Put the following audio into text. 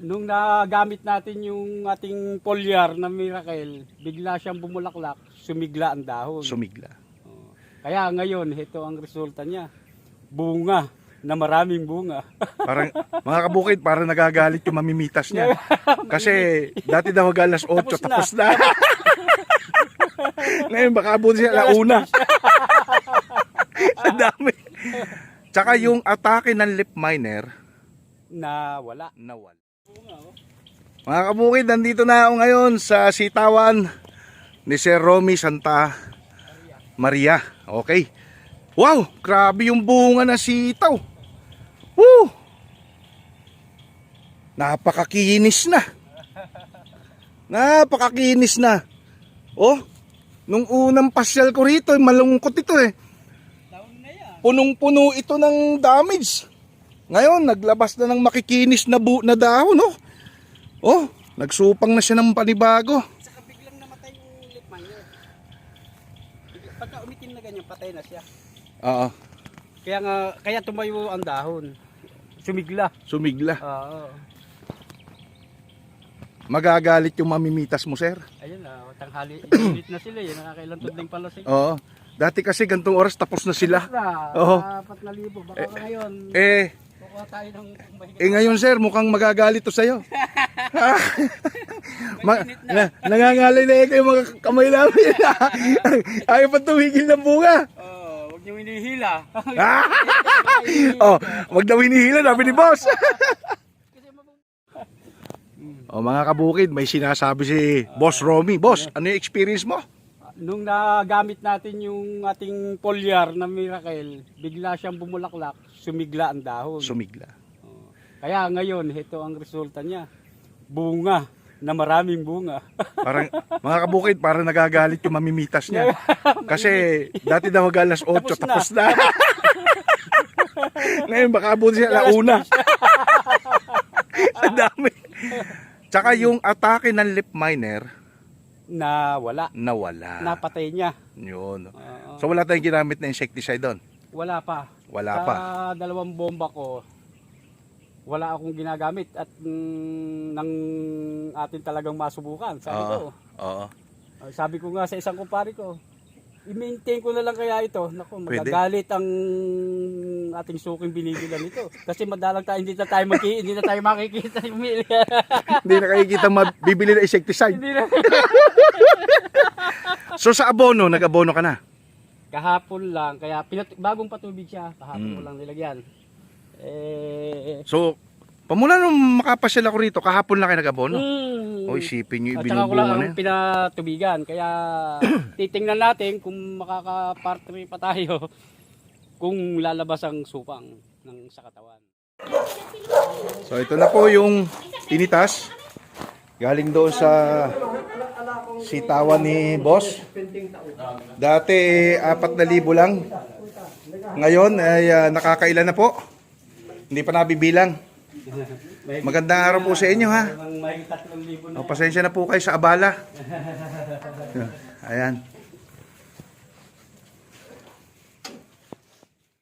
Nung nagamit natin yung ating polyar na miracle, bigla siyang bumulaklak, sumigla ang dahon. Sumigla. Oo. Kaya ngayon, ito ang resulta niya. Bunga na maraming bunga. Parang, mga kabukid, parang nagagalit yung mamimitas niya. Kasi, dati daw mag alas 8, Tapos na. tapos na. Ngayon, baka abuti siya alauna. Ang dami. Tsaka yung atake ng lip miner, na wala. nawal. Mga kabukid, nandito na ako ngayon sa sitawan ni Sir Romy Santa Maria. Okay. Wow, grabe yung bunga na sitaw. Woo! Napakakinis na. Napakakinis na. Oh, nung unang pasyal ko rito, malungkot ito eh. Punong-puno ito ng damage. Ngayon, naglabas na ng makikinis na, bu- na dahon, no? Oh, nagsupang na siya ng panibago. Saka biglang namatay yung lip miner. Bigla- Pagka umitim na ganyan, patay na siya. Oo, Kaya nga, kaya tumayo ang dahon. Sumigla. sumigla. Oo. Magagalit yung mamimitas mo, sir. Ayun na, tanghali. Init na sila eh. Nakakailan tudling pala sila. Oo. Dati kasi gantong oras tapos na sila. Na, Oo. apat na libo. Baka ngayon, Eh, kukuha tayo ng mahigit. eh ngayon sir, mukhang magagalit to sa'yo. Ma- na, nangangalay na eh kayo mga kamay namin. Ayaw pa tumigil ng bunga. Oh, huwag niyo hinihila. oh, wag daw hinihila, sabi ni boss. oh, mga kabukid, may sinasabi si Boss Romy. Boss, ano yung experience mo? Nung nagamit natin yung ating polyar na miracle, bigla siyang bumulaklak, sumigla ang dahon. Sumigla. Oh. Kaya ngayon, ito ang resulta niya. Bunga na maraming bunga. Parang, mga kabukid, parang nagagalit yung mamimitas niya. Kasi, dati daw mag alas 8, Tapos na. tapos na. Ngayon, baka abuti siya alauna. Ang dami. Tsaka yung atake ng lip miner, na wala. nawala. Napatay niya. Yun. Oo. So, wala tayong ginamit na insecticide doon. wala pa. Wala Sa pa. dalawang bomba ko, wala akong ginagamit at mm, nang atin talagang masubukan. Sabi ko, Oo. Uh, sabi ko nga sa isang kumpare ko, i-maintain ko na lang kaya ito. Naku, Pwede. magagalit ang ating suking binibilan nito. Kasi madalang tayo, hindi na tayo magki, hindi na tayo makikita yung milya. Hindi na kayo kita mabibili na insecticide. hindi na. So, sa abono, nag-abono ka na. Kahapon lang, kaya pinat- bagong patubig siya, kahapon Mm. ko lang nilagyan. Eh, So, pamula nung makapasyal ako rito, kahapon lang kayo nag-abono. mm, O, isipin nyo, At saka ko lang na ang pinatubigan. Kaya titingnan natin kung makaka-partner pa tayo kung lalabas ang supang ng sa katawan. So ito na po yung tinitas. Galing doon sa sitawan ni boss. Dati eh, 4,000 lang. Ngayon ay ah, nakakailan na po. Hindi pa nabibilang. Magandang araw po sa inyo ha. Ang may 3,000 na. O, pasensya na po kayo sa abala. Ayan.